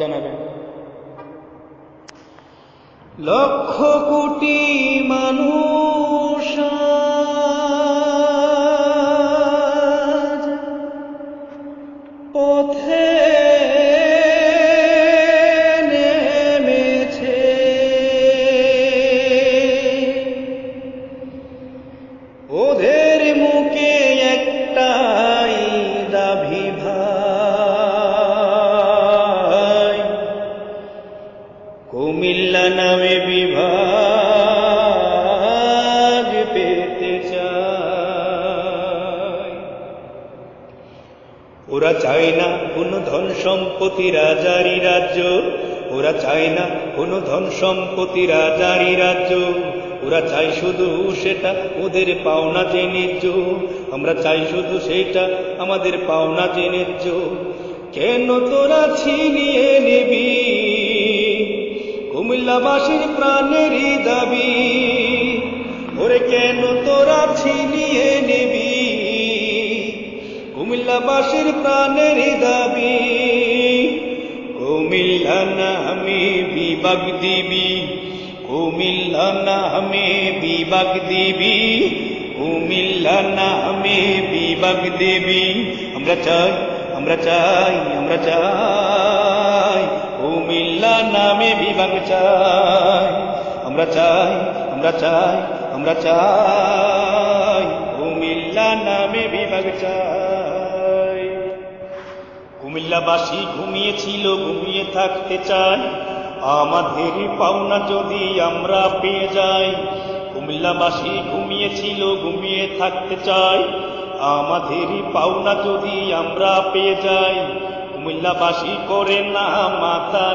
জানাবেন। লক্ষ কোটি মানুষ পথে ওদের নামে বিভাগ পেতে চায় ওরা চায় না কোনো ধন সম্পত্তি রাজারি রাজ্য, ওরা চায় না কোনো ধন সম্পত্তি রাজারি রাজ্য। ওরা চাই শুধু সেটা ওদের পাওনা জেনেছ আমরা চাই শুধু সেটা আমাদের পাওনা জেনেছ কেন তোরা ছিনিয়ে নিবি কুমিল্লাবাসীর প্রাণেরই দাবি। ওরে কেন তোরা ছিনিয়ে নিবি? কুমিল্লাবাসীর প্রাণের দাবি। কুমিল্লা নামে বিভাগ দিবি। কুমিল্লা না আমি বিভাগ দিবি। কুমিল্লা না আমি বিভাগ দেবী। আমরা চাই আমরা চাই আমরা চাই। কুমিল্লা নামে বিভাগ চাই। আমরা চাই আমরা চাই আমরা চাই। কুমিল্লা নামে বিভাগ চাই। কুমিল্লাবাসী ঘুমিয়েছিল, ঘুমিয়ে থাকতে চাই। আমাদের পাওনা যদি আমরা পেয়ে যাই। কুমিল্লাবাসী ঘুমিয়েছিল, ঘুমিয়ে থাকতে চাই। আমাদের পাওনা যদি আমরা পেয়ে যাই। কুমিল্লাবাসী করে না মাথা